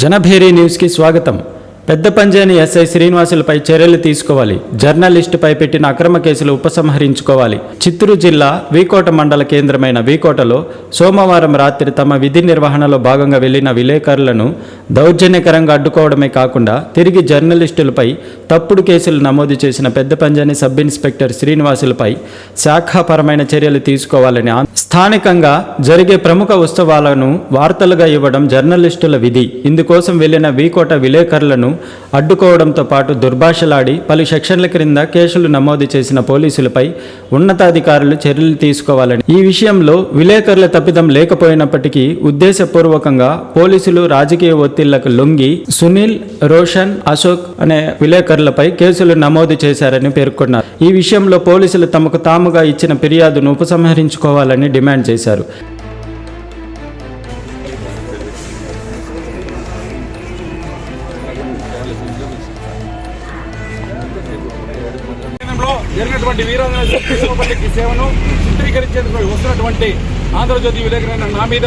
జనభేరీ న్యూస్కి స్వాగతం. పెద్ద పంజాని ఎస్ఐ శ్రీనివాసులపై చర్యలు తీసుకోవాలి. జర్నలిస్టుపై పెట్టిన అక్రమ కేసులు ఉపసంహరించుకోవాలి. చిత్తూరు జిల్లా వీకోట మండల కేంద్రమైన వీకోటలో సోమవారం రాత్రి తమ విధి నిర్వహణలో భాగంగా వెళ్ళిన విలేకరులను దౌర్జన్యకరంగా అడ్డుకోవడమే కాకుండా తిరిగి జర్నలిస్టులపై తప్పుడు కేసులు నమోదు చేసిన పెద్ద పంజాని సబ్ ఇన్స్పెక్టర్ శ్రీనివాసులపై శాఖాపరమైన చర్యలు తీసుకోవాలని స్థానికంగా జరిగే ప్రముఖ ఉత్సవాలను వార్తలుగా ఇవ్వడం జర్నలిస్టుల విధి. ఇందుకోసం వెళ్ళిన వీకోట విలేకరులను అడ్డుకోవడంతో పాటు దుర్భాషలాడి పలు సెక్షన్ల క్రింద కేసులు నమోదు చేసిన పోలీసులపై ఉన్నతాధికారులు చర్యలు తీసుకోవాలని. ఈ విషయంలో విలేకరుల తప్పిదం లేకపోయినప్పటికీ ఉద్దేశపూర్వకంగా పోలీసులు రాజకీయ ఒత్తిళ్ళకు లొంగి సునీల్ రోషన్ అశోక్ అనే విలేకరులపై కేసులు నమోదు చేశారని పేర్కొన్నారు. ఈ విషయంలో పోలీసులు తమకు తాముగా ఇచ్చిన ఫిర్యాదును ఉపసంహరించుకోవాలని డిమాండ్ డిమాండ్ చేశారు. జరిగినటువంటి వీరాంజనేయ సేవను చిత్రీకరించేందుకు వస్తున్నటువంటి ఆంధ్రజ్యోతి విలేకరైన నా మీద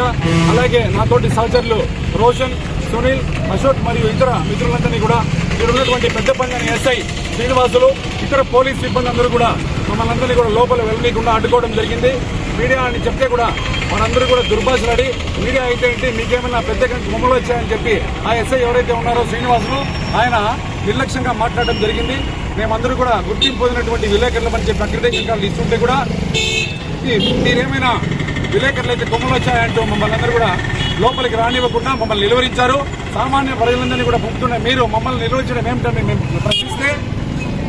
అలాగే నాతోటి సహచరులు రోషన్ సునీల్ అశోక్ మరియు ఇతర మిత్రులందరినీ కూడా ఇక్కడ ఉన్నటువంటి పెద్ద పంజాని ఎస్ఐ శ్రీనివాసులు ఇతర పోలీస్ సిబ్బంది అందరూ కూడా మమ్మల్ని అందరినీ కూడా లోపల వెళ్ళనీయకుండా అడ్డుకోవడం జరిగింది. మీడియా అని చెప్తే కూడా మనందరూ కూడా దుర్భాషలాడి. మీడియా అయితే ఏంటి? మీకేమైనా పెద్ద బొమ్మలు వచ్చాయని చెప్పి ఆ ఎస్ఐ ఎవరైతే ఉన్నారో శ్రీనివాసులు ఆయన నిర్లక్ష్యంగా మాట్లాడడం జరిగింది. మేమందరూ కూడా గుర్తింపు పొందినటువంటి విలేకరులు అని చెప్పి అక్రిడేషన్ కార్డులు ఇస్తుంటే కూడా మీరేమైనా విలేకరులు అయితే కొమ్మలు వచ్చాయంటూ మమ్మల్ని అందరూ కూడా లోపలికి రానివ్వకుండా మమ్మల్ని నిలువరించారు. సామాన్య ప్రజలందరినీ కూడా పంపుతున్న మీరు మమ్మల్ని నిలువరించడం ఏమిటని మేము ప్రశ్నిస్తే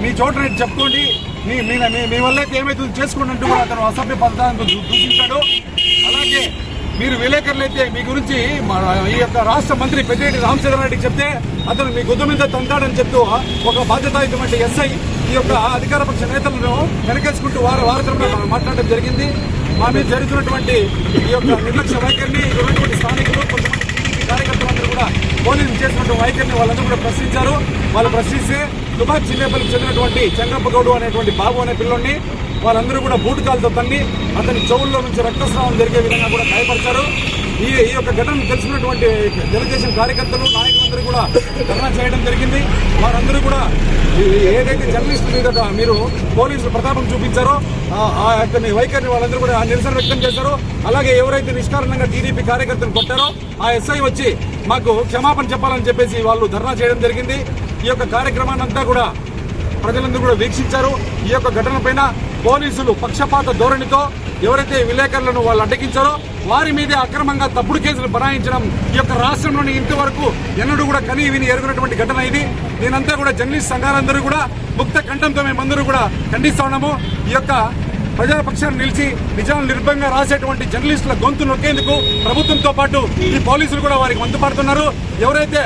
మీ చోట చెప్పుకోండి మీ మీ మీ- వల్ల అయితే ఏమైతుంది? చేసుకోండి అంటూ కూడా అతను అసభ్య పదార్థాలను దూషించాడు. అలాగే మీరు విలేకరులు అయితే మీ గురించి ఈ యొక్క రాష్ట్ర మంత్రి పెద్దిరెడ్డి రామచంద్రారెడ్డికి చెప్తే అతను మీ గుద్ద మీద తంతాడని చెప్తూ ఒక బాధ్యతాయుతమైన ఎస్ఐ ఈ యొక్క అధికార పక్ష నేతలను వెనకేసుకుంటూ వారు వారసంలో మాట్లాడడం జరిగింది. మా మీద జరుగుతున్నటువంటి ఈ యొక్క నిర్లక్ష్య వైఖరిని ఇక్కడ ఉన్నటువంటి స్థానికులు కొంతమంది కార్యకర్తలు కార్యకర్తలందరూ కూడా పోలీసులు చేసినటువంటి వైఖరిని వాళ్ళందరూ కూడా ప్రశ్నించారు. వాళ్ళు ప్రశ్నిస్తే దుబాక్ చిన్నేపల్లికి చెందినటువంటి చంద్రప్పగౌడు అనేటువంటి బాబు అనే పిల్లోని వాళ్ళందరూ కూడా బూటు కాలుతో తన్ని అతని చెవుల్లో నుంచి రక్తస్రావం జరిగే విధంగా కూడా గాయపరిచారు. ఈ ఈ యొక్క ఘటన తెలిసినటువంటి తెలుగుదేశం కార్యకర్తలు నాయకులందరూ కూడా ధర్నా చేయడం జరిగింది. వారందరూ కూడా ఏదైతే జర్నలిస్ట్ మీద మీరు పోలీసులు ప్రతాపం చూపించారో ఆ- యొక్క మీ వైఖరిని వాళ్ళందరూ కూడా నిరసన వ్యక్తం చేశారు. అలాగే ఎవరైతే నిష్కారణంగా టీడీపీ కార్యకర్తలు కొట్టారో ఆ ఎస్ఐ వచ్చి మాకు క్షమాపణ చెప్పాలని చెప్పేసి వాళ్ళు ధర్నా చేయడం జరిగింది. ఈ యొక్క కార్యక్రమాన్ని అంతా కూడా ప్రజలందరూ కూడా వీక్షించారు. ఈ యొక్క ఘటన పైన పోలీసులు పక్షపాత ధోరణితో ఎవరైతే విలేకరులను వాళ్ళు అడ్డగించారో వారి మీదే అక్రమంగా తప్పుడు కేసులు బనాయించడం ఈ యొక్క రాష్ట్రంలోని ఇంతవరకు ఎన్నడూ కూడా కనీ విని ఎరుగునటువంటి ఘటన ఇది. దీనంతా కూడా జర్నలిస్ట్ సంఘాలందరూ కూడా ముక్త కంఠంతో మేమందరూ కూడా ఖండిస్తా ఉన్నాము. ఈ యొక్క ప్రజాపక్షాన్ని నిలిచి నిజాలు నిర్భయంగా రాసేటువంటి జర్నలిస్టుల గొంతు నొక్కేందుకు ప్రభుత్వంతో పాటు ఈ పోలీసులు కూడా వారికి మందుపడుతున్నారు ఎవరైతే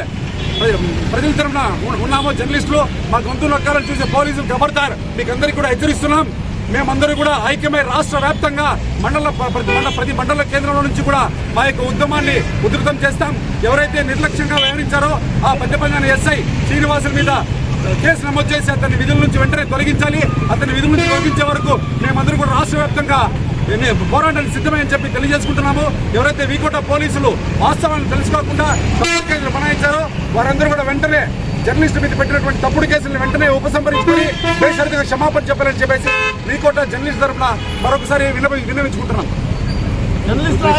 ప్రజల తరఫున ఉన్నామో జర్నలిస్టులు మా గొంతు నొక్కాలని చూసే పోలీసులు గబడతారు మీకు అందరికీ కూడా హెచ్చరిస్తున్నాం. మేమందరూ కూడా ఐక్యమై రాష్ట్ర వ్యాప్తంగా మండల ప్రతి మండల ప్రతి మండల కేంద్రంలో నుంచి కూడా మా యొక్క ఉద్యమాన్ని ఉధృతం చేస్తాం. ఎవరైతే నిర్లక్ష్యంగా వ్యవహరించారో ఆ పెద్దపల్లి ఎస్ఐ శ్రీనివాసుల మీద కేసు నమోదు చేసి అతని విధుల నుంచి వెంటనే తొలగించాలి. అతని విధుల నుంచి తొలగించే వరకు మేమందరూ కూడా రాష్ట్ర వ్యాప్తంగా నే- పోరాటానికి సిద్ధమని చెప్పి తెలియజేసుకుంటున్నాము. ఎవరైతే వీకోట పోలీసులు వాస్తవాన్ని తెలుసుకోకుండా బనాయించారో వారందరూ కూడా వెంటనే జర్నలిస్టు మీద పెట్టినటువంటి తప్పుడు కేసులను వెంటనే ఉపసంహరించుకొని బేషరతుగా క్షమాపణ చెప్పాలని చెప్పేసి వీకోట జర్నలిస్ట్ తరఫున మరొకసారి విన్నవి విన్నవించుకుంటున్నాం. జర్నలిస్టుల